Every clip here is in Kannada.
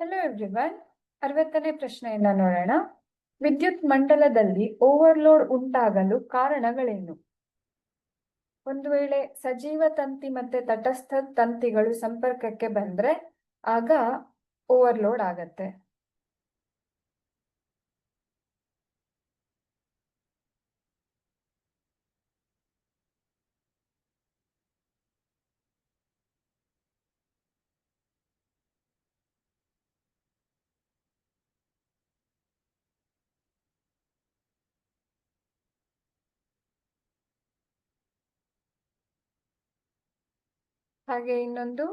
ಹಲೋ ಎವ್ರಿವನ್ ಅರವತ್ತನೇ ಪ್ರಶ್ನೆಯನ್ನ ನೋಡೋಣ. ವಿದ್ಯುತ್ ಮಂಡಲದಲ್ಲಿ ಓವರ್ಲೋಡ್ ಉಂಟಾಗಲು ಕಾರಣಗಳೇನು? ಒಂದು ವೇಳೆ ಸಜೀವ ತಂತಿ ಮತ್ತೆ ತಟಸ್ಥ ತಂತಿಗಳು ಸಂಪರ್ಕಕ್ಕೆ ಬಂದ್ರೆ ಆಗ ಓವರ್ಲೋಡ್ ಆಗತ್ತೆ. ಹಾಗೆ ಇನ್ನೊಂದು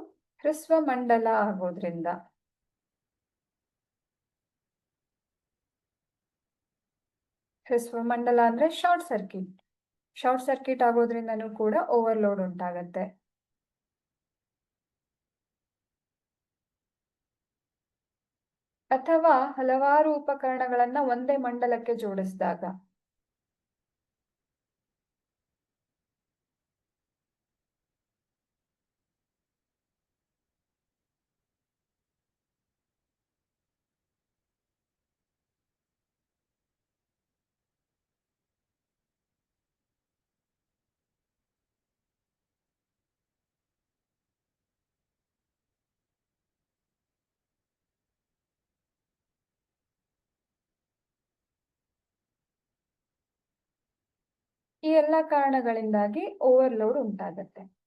ಹ್ರಸ್ವ ಮಂಡಲ ಆಗೋದ್ರಿಂದ. ಹ್ರಸ್ವ ಮಂಡಲ ಅಂದ್ರೆ ಶಾರ್ಟ್ ಸರ್ಕ್ಯೂಟ್ ಶಾರ್ಟ್ ಸರ್ಕ್ಯೂಟ್ ಆಗೋದ್ರಿಂದನೂ ಕೂಡ ಓವರ್ಲೋಡ್ ಉಂಟಾಗತ್ತೆ. ಅಥವಾ ಹಲವಾರು ಉಪಕರಣಗಳನ್ನ ಒಂದೇ ಮಂಡಲಕ್ಕೆ ಜೋಡಿಸಿದಾಗ. ಈ ಎಲ್ಲ ಕಾರಣಗಳಿಂದಾಗಿ ಓವರ್ಲೋಡ್ ಉಂಟಾಗತ್ತೆ.